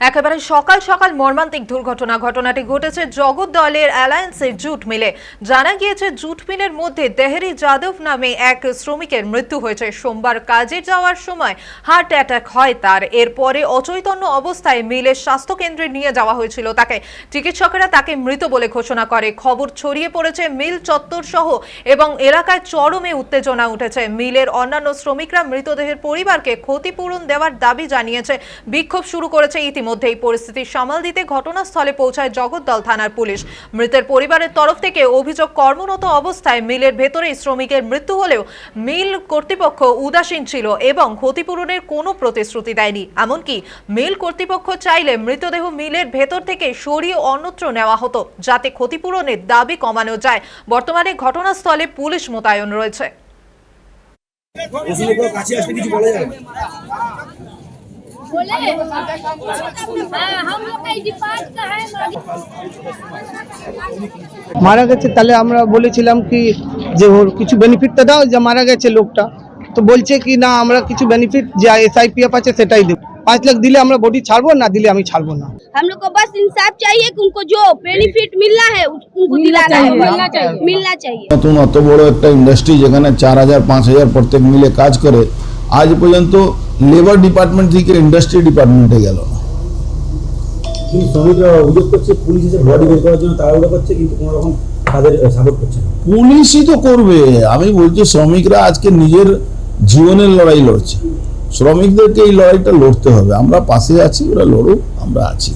একেবারে সকাল সকাল মর্মান্তিক দুর্ঘটনা। ঘটনাটি ঘটেছে জগদ্দলের অ্যালায়েন্সের জুট মিলে। জানা গিয়েছে, জুট মিলের মধ্যে দেহেরি যাদব নামে এক শ্রমিকের মৃত্যু হয়েছে। সোমবার কাজে যাওয়ার সময় হার্ট অ্যাটাক হয় তার। এরপরে অচৈতন্য অবস্থায় মিলের স্বাস্থ্য কেন্দ্রে নিয়ে যাওয়া হয়েছিল তাকে। চিকিৎসকেরা তাকে মৃত বলে ঘোষণা করে। খবর ছড়িয়ে পড়েছে, মিল চত্বর সহ এবং এলাকায় চরমে উত্তেজনা উঠেছে। মিলের অন্যান্য শ্রমিকরা মৃতদেহের পরিবারকে ক্ষতিপূরণ দেওয়ার দাবি জানিয়েছে। বিক্ষোভ শুরু করেছে ইতিমধ্যেই পরিস্থিতি সামাল দিতে ঘটনাস্থলে পৌঁছায় জগদ্দল থানার পুলিশ। মৃতের পরিবারের তরফ থেকে অভিযোগ কর্মরত অবস্থায় মিলের ভেতরেই শ্রমিকের মৃত্যু হলেও মিল কর্তৃপক্ষ উদাসীন ছিল এবং ক্ষতিপূরণের কোনো প্রতিশ্রুতি দেয়নি। এমনকি মিল কর্তৃপক্ষ চাইলে মৃতদেহ মিলের ভেতর থেকে সরিয়ে অন্যত্র নেওয়া হতো, যাতে ক্ষতিপূরণের দাবি কমানো যায়। বর্তমানে ঘটনাস্থলে পুলিশ মোতায়েন রয়েছে। কাছে আসলে কিছু বলা। बोले हाँ हम लोग का डिपार्ट का है মারা গেছে তাহলে আমরা বলেছিলাম কি যে ওর কিছু বেনিফিটটা দাও যে মারা গেছে লোকটা তো বলছে কি না আমরা কিছু বেনিফিট যে এসআইপিএফ আছে সেটাই দেবো পাঁচ লাখ দিলে আমরা বডি ছাড়বো না দিলে আমি ছাড়বো না हम लोग को बस इंसाफ चाहिए कि उनको जो बेनिफिट मिलना है उस- उनको दिलाना है मिलना चाहिए मिलना चाहिए নতুন অত বড় একটা ইন্ডাস্ট্রি যেখানে চার হাজার পাঁচ হাজার প্রত্যেক মিলে কাজ করে আজ পর্যন্ত লেবার ডিপার্টমেন্ট থেকে ইন্ডাস্ট্রি ডিপার্টমেন্টে গেল না। পুলিশই তো করবে। আমি বলছি শ্রমিকরা আজকে নিজের জীবনের লড়াই লড়ছে। শ্রমিকদেরকে এই লড়াইটা লড়তে হবে। আমরা পাশে আছি ওরা লড়ুক আমরা আছি।